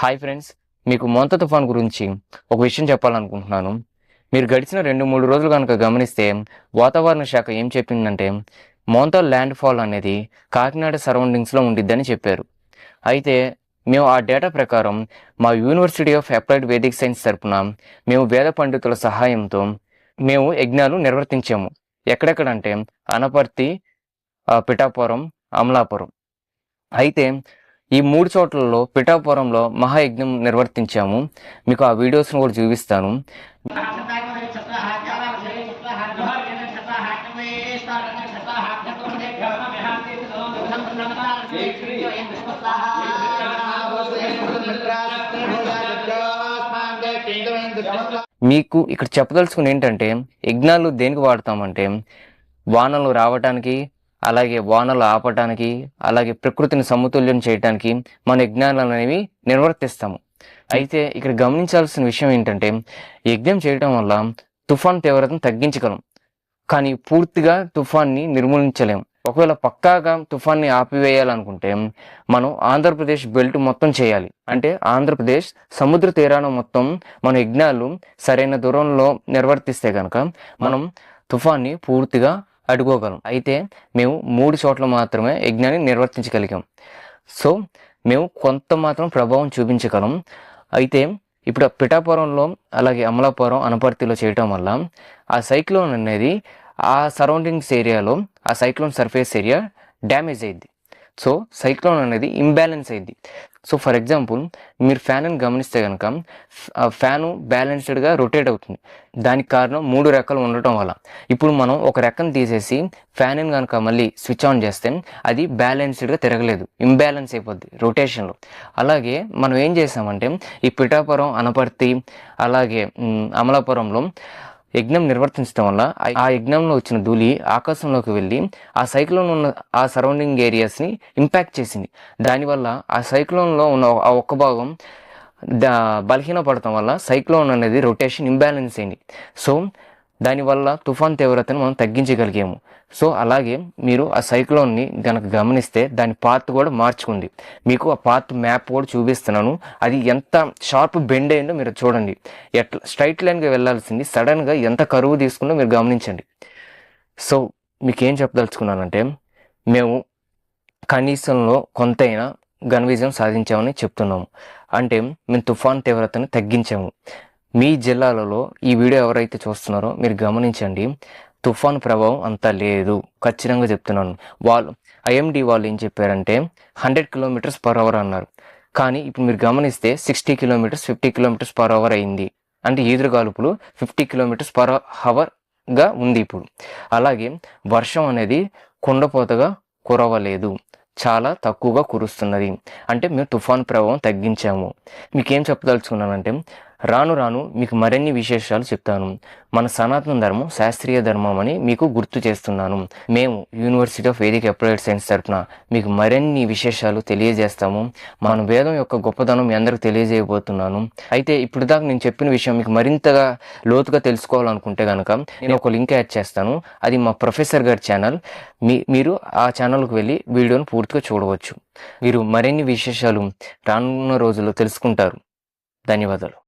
Hi friends మీకు మొంత తుఫాన్ గురించి ఒక విషయం చెప్పాలనుకుంటున్నాను. మీరు గడిచిన రెండు మూడు రోజులు కనుక గమనిస్తే వాతావరణ శాఖ ఏం చెప్పిందంటే మోంత ల్యాండ్ ఫాల్ అనేది కాకినాడ సరౌండింగ్స్లో ఉండిద్దని చెప్పారు. అయితే మేము ఆ డేటా ప్రకారం మా university of applied Vedic science తరపున మేము వేద పండితుల సహాయంతో మేము యజ్ఞాలు నిర్వర్తించాము. ఎక్కడెక్కడంటే అనపర్తి పిఠాపురం అమలాపురం. అయితే ఈ మూడు చోట్లలో పిఠాపురంలో మహాయజ్ఞం నిర్వర్తించాము. మీకు ఆ వీడియోస్ను కూడా చూపిస్తాను. మీకు ఇక్కడ చెప్పదలుచుకుని ఏంటంటే యజ్ఞాలు దేనికి వాడతామంటే వానలు రావటానికి అలాగే వానలు ఆపటానికి అలాగే ప్రకృతిని సమతుల్యం చేయటానికి మన యజ్ఞాలు అనేవి నిర్వర్తిస్తాము. అయితే ఇక్కడ గమనించాల్సిన విషయం ఏంటంటే యజ్ఞం చేయటం వల్ల తుఫాన్ తీవ్రతను తగ్గించగలం. కానీ పూర్తిగా తుఫాన్ని నిర్మూలించలేం. ఒకవేళ పక్కాగా తుఫాన్ని ఆపివేయాలనుకుంటే మనం ఆంధ్రప్రదేశ్ బెల్ట్ మొత్తం చేయాలి. అంటే ఆంధ్రప్రదేశ్ సముద్ర తీరాన మొత్తం మన యజ్ఞాలు సరైన దూరంలో నిర్వర్తిస్తే కనుక మనం తుఫాన్ని పూర్తిగా అడ్డుకోగలం అయితే మేము మూడు చోట్ల మాత్రమే యజ్ఞాన్ని నిర్వర్తించగలిగాం. సో మేము కొంత మాత్రం ప్రభావం చూపించగలం. అయితే ఇప్పుడు పిఠాపురంలో అలాగే అమలాపురం అనపర్తిలో చేయటం వల్ల ఆ సైక్లోన్ అనేది ఆ సరౌండింగ్స్ ఏరియాలో ఆ సైక్లోన్ సర్ఫేస్ ఏరియా డ్యామేజ్ అయింది. సో సైక్లోన్ అనేది ఇంబ్యాలెన్స్ అయింది. సో ఫర్ ఎగ్జాంపుల్ మీరు ఫ్యాన్ని గమనిస్తే కనుక ఆ ఫ్యాను బ్యాలెన్స్డ్గా రొటేట్ అవుతుంది. దానికి కారణం మూడు రెక్కలు ఉండటం వల్ల. ఇప్పుడు మనం ఒక రెక్కను తీసేసి ఫ్యాన్ కనుక మళ్ళీ స్విచ్ ఆన్ చేస్తే అది బ్యాలెన్స్డ్గా తిరగలేదు. ఇంబ్యాలెన్స్ అయిపోద్ది రొటేషన్లో. అలాగే మనం ఏం చేసామంటే ఈ పిఠాపురం అనపర్తి అలాగే అమలాపురంలో యజ్ఞం నిర్వర్తించడం వల్ల ఆ- యజ్ఞంలో వచ్చిన ధూళి ఆకాశంలోకి వెళ్ళి ఆ సైక్లోన్ ఉన్న ఆ సరౌండింగ్ ఏరియాస్ని ఇంపాక్ట్ చేసింది. దానివల్ల ఆ సైక్లోన్లో ఉన్న ఆ ఒక్క భాగం దా బలహీనపడటం వల్ల సైక్లోన్ అనేది రొటేషన్ ఇంబ్యాలెన్స్ అయింది. సో దానివల్ల తుఫాన్ తీవ్రతను మనం తగ్గించగలిగాము. సో అలాగే మీరు ఆ సైక్లోన్ని గనక గమనిస్తే దాని పాత్ కూడా మార్చుకుంది. మీకు ఆ పాత్ మ్యాప్ కూడా చూపిస్తున్నాను. అది ఎంత షార్ప్ బెండ్ అయిందో మీరు చూడండి. ఎట్లా స్ట్రైట్ లైన్గా వెళ్ళాల్సింది సడన్గా ఎంత కరువు తీసుకుందో మీరు గమనించండి. సో మీకు ఏం చెప్పదలుచుకున్నానంటే మేము కనీసంలో కొంతైనా ఘన విజయం సాధించామని చెప్తున్నాము. అంటే మేము తుఫాన్ తీవ్రతను తగ్గించాము. మీ జిల్లాలలో ఈ వీడియో ఎవరైతే చూస్తున్నారో మీరు గమనించండి. తుఫాన్ ప్రభావం అంత లేదు. ఖచ్చితంగా చెప్తున్నాను. వాళ్ళు ఐఎండి వాళ్ళు ఏం చెప్పారంటే హండ్రెడ్ కిలోమీటర్స్ పర్ అవర్ అన్నారు. కానీ ఇప్పుడు మీరు గమనిస్తే sixty kilometres fifty kilometres per hour అయింది. అంటే ఈదురుగాలుపులు ఫిఫ్టీ కిలోమీటర్స్ పర్ అవర్గా ఉంది ఇప్పుడు. అలాగే వర్షం అనేది కుండపోతగా కురవలేదు. చాలా తక్కువగా కురుస్తున్నది. అంటే మేము తుఫాన్ ప్రభావం తగ్గించాము. మీకేం చెప్పదలుచుకున్నానంటే రాను రాను మీకు మరిన్ని విశేషాలు చెప్తాను. మన సనాతన ధర్మం శాస్త్రీయ ధర్మం అని మీకు గుర్తు చేస్తున్నాను. మేము university of Vedic applied science తరపున మీకు మరిన్ని విశేషాలు తెలియజేస్తాము. మన వేదం యొక్క గొప్పదనం మీ అందరికి తెలియజేయబోతున్నాను. అయితే ఇప్పుడు దాకా నేను చెప్పిన విషయం మీకు మరింతగా లోతుగా తెలుసుకోవాలనుకుంటే కనుక నేను ఒక లింక్ యాడ్ చేస్తాను. అది మా ప్రొఫెసర్ గారి ఛానల్. మీ మీరు ఆ ఛానల్కి వెళ్ళి వీడియోను పూర్తిగా చూడవచ్చు. మీరు మరిన్ని విశేషాలు రానున్న రోజుల్లో తెలుసుకుంటారు. ధన్యవాదాలు.